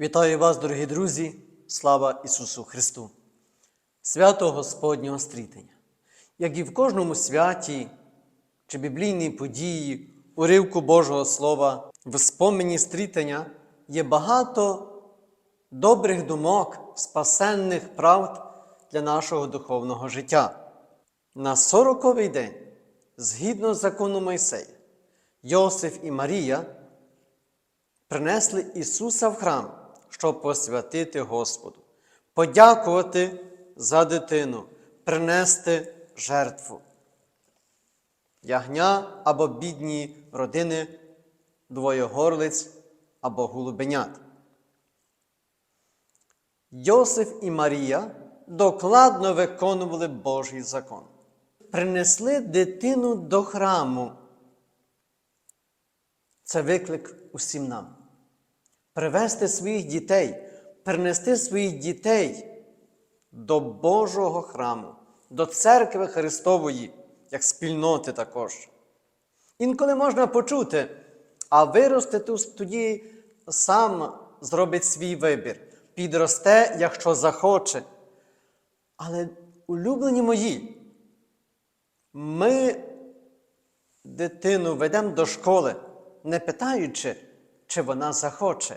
Вітаю вас, дорогі друзі! Слава Ісусу Христу! Свято Господнього стрітення. Як і в кожному святі чи біблійній події, уривку Божого Слова, в спомені стрітення є багато добрих думок, спасенних правд для нашого духовного життя. На сороковий день, згідно закону Мойсея, Йосиф і Марія принесли Ісуса в храм, щоб посвятити Господу, подякувати за дитину, принести жертву. Ягня або бідні родини, двоє горлиць або голубенят. Йосиф і Марія докладно виконували Божий закон. Принесли дитину до храму. Це виклик усім нам. Привести своїх дітей, принести своїх дітей до Божого храму, до церкви Христової, як спільноти також. Інколи можна почути, а виросте тоді сам зробить свій вибір, підросте, якщо захоче. Але, улюблені мої, ми дитину ведемо до школи, не питаючи, чи вона захоче.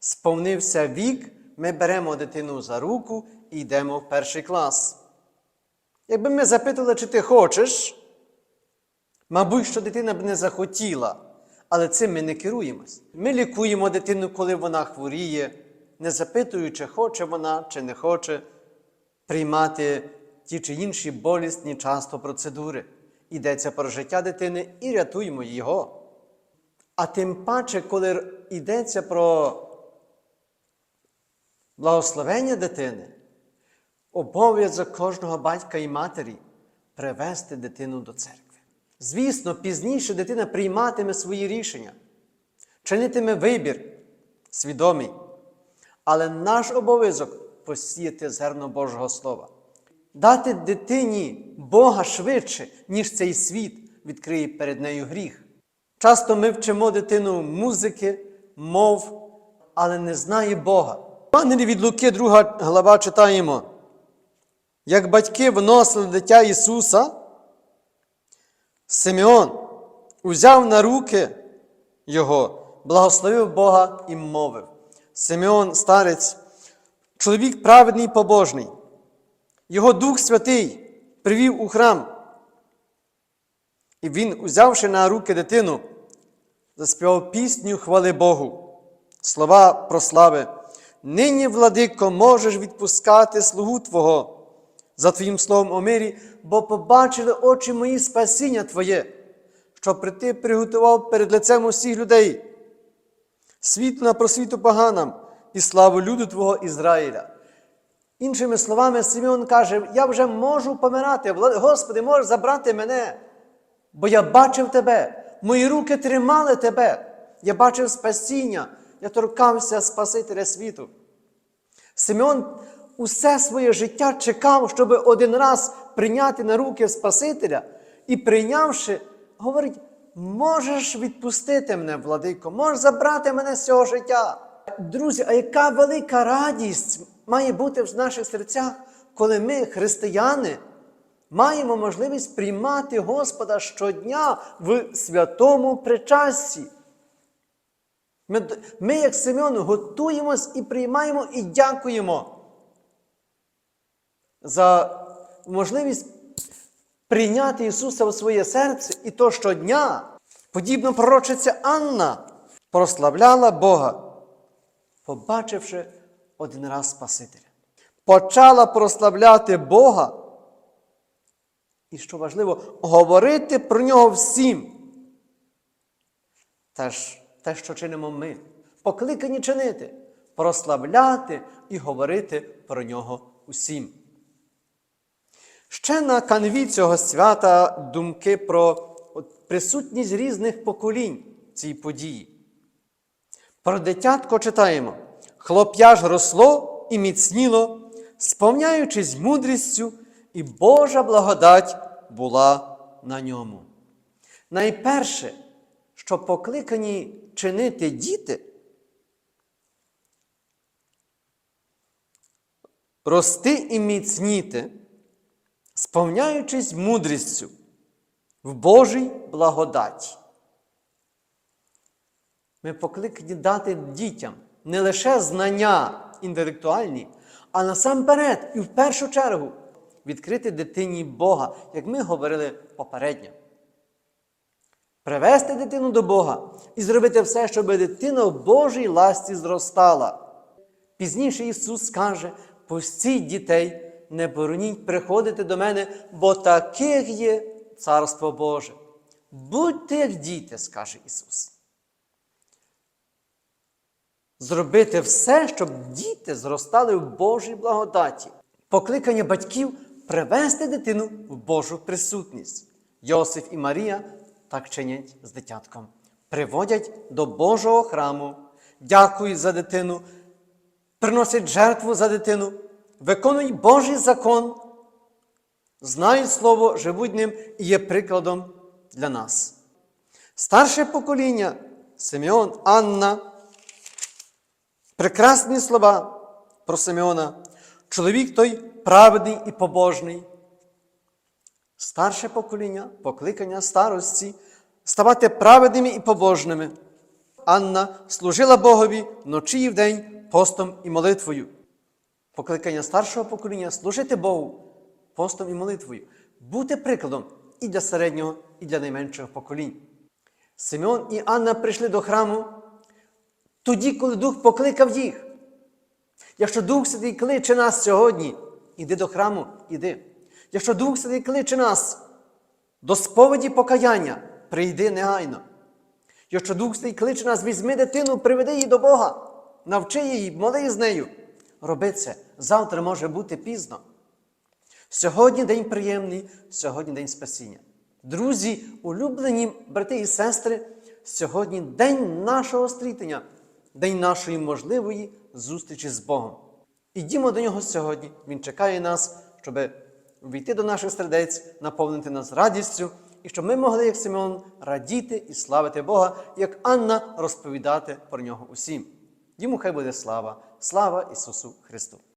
Сповнився вік, ми беремо дитину за руку і йдемо в перший клас. Якби ми запитали, чи ти хочеш, мабуть, що дитина б не захотіла, але цим ми не керуємось. Ми лікуємо дитину, коли вона хворіє, не запитуючи, хоче вона чи не хоче приймати ті чи інші болісні часто процедури. Йдеться про життя дитини і рятуємо його. А тим паче, коли йдеться про благословення дитини, обов'язок кожного батька і матері привести дитину до церкви. Звісно, пізніше дитина прийматиме свої рішення, чинитиме вибір свідомий. Але наш обов'язок посіяти зерно Божого Слова, дати дитині Бога швидше, ніж цей світ відкриє перед нею гріх. Часто ми вчимо дитину музики, мов, але не знає Бога. Пане від Луки, друга глава читаємо. Як батьки вносили дитя Ісуса, Симеон узяв на руки Його, благословив Бога і мовив. Симеон, старець, чоловік праведний і побожний, його Дух Святий привів у храм. І він, узявши на руки дитину, заспівав пісню хвали Богу, слова прослави. Нині, владико, можеш відпускати слугу Твого за Твоїм словом о мирі, бо побачили очі мої спасіння Твоє, що ти приготував перед лицем усіх людей. Світло на просвіту поганам і славу люду Твого Ізраїля. Іншими словами, Симеон каже: Я вже можу помирати. Господи, можеш забрати мене, бо я бачив Тебе, мої руки тримали Тебе. Я бачив спасіння, я торкався Спасителя світу. Симеон усе своє життя чекав, щоб один раз прийняти на руки Спасителя і прийнявши, говорить: можеш відпустити мене, владико, можеш забрати мене з цього життя. Друзі, а яка велика радість має бути в наших серцях, коли ми, християни, маємо можливість приймати Господа щодня в святому причасті. Ми, ми, як Симеон, готуємось і приймаємо і дякуємо за можливість прийняти Ісуса в своє серце і то щодня, подібно пророчиця Анна, прославляла Бога, побачивши один раз Спасителя. Почала прославляти Бога. І, що важливо, говорити про нього всім. Теж те, що чинимо ми, покликані чинити, прославляти і говорити про нього усім. Ще на канві цього свята думки про присутність різних поколінь цій події. Про дитятко читаємо: хлоп'я ж росло і міцніло, сповняючись мудрістю, і Божа благодать була на ньому. Найперше, що покликані чинити діти, рости і міцніти, сповняючись мудрістю в Божій благодаті. Ми покликані дати дітям не лише знання інтелектуальні, а насамперед і в першу чергу відкрити дитині Бога, як ми говорили попередньо. Привести дитину до Бога і зробити все, щоб дитина в Божій ласті зростала. Пізніше Ісус скаже: пустіть дітей, не бороніть приходити до мене, бо таких є Царство Боже. Будьте як діти, скаже Ісус. Зробити все, щоб діти зростали в Божій благодаті. Покликання батьків привести дитину в Божу присутність. Йосиф і Марія так чинять з дитятком. Приводять до Божого храму, дякують за дитину, приносять жертву за дитину, виконують Божий закон, знають Слово, живуть ним і є прикладом для нас. Старше покоління Симеон, Анна. Прекрасні слова про Симеона. Чоловік той праведний і побожний. Старше покоління, покликання старості, ставати праведними і побожними. Анна служила Богові вночі і вдень постом і молитвою. Покликання старшого покоління служити Богу постом і молитвою, бути прикладом і для середнього, і для найменшого поколінь. Симеон і Анна прийшли до храму тоді, коли Дух покликав їх. Якщо Дух Святий кличе нас сьогодні, іди до храму, іди. Якщо Дух Святий кличе нас до сповіді покаяння, прийди негайно. Якщо Дух Святий кличе нас, візьми дитину, приведи її до Бога, навчи її, моли з нею. Роби це. Завтра може бути пізно. Сьогодні день приємний, сьогодні день спасіння. Друзі, улюблені брати і сестри, сьогодні день нашого стрітення, день нашої можливої зустрічі з Богом. Ідімо до нього сьогодні. Він чекає нас, щоб увійти до наших сердець, наповнити нас радістю, і щоб ми могли, як Симеон, радіти і славити Бога, як Анна розповідати про нього усім. Йому хай буде слава, слава Ісусу Христу!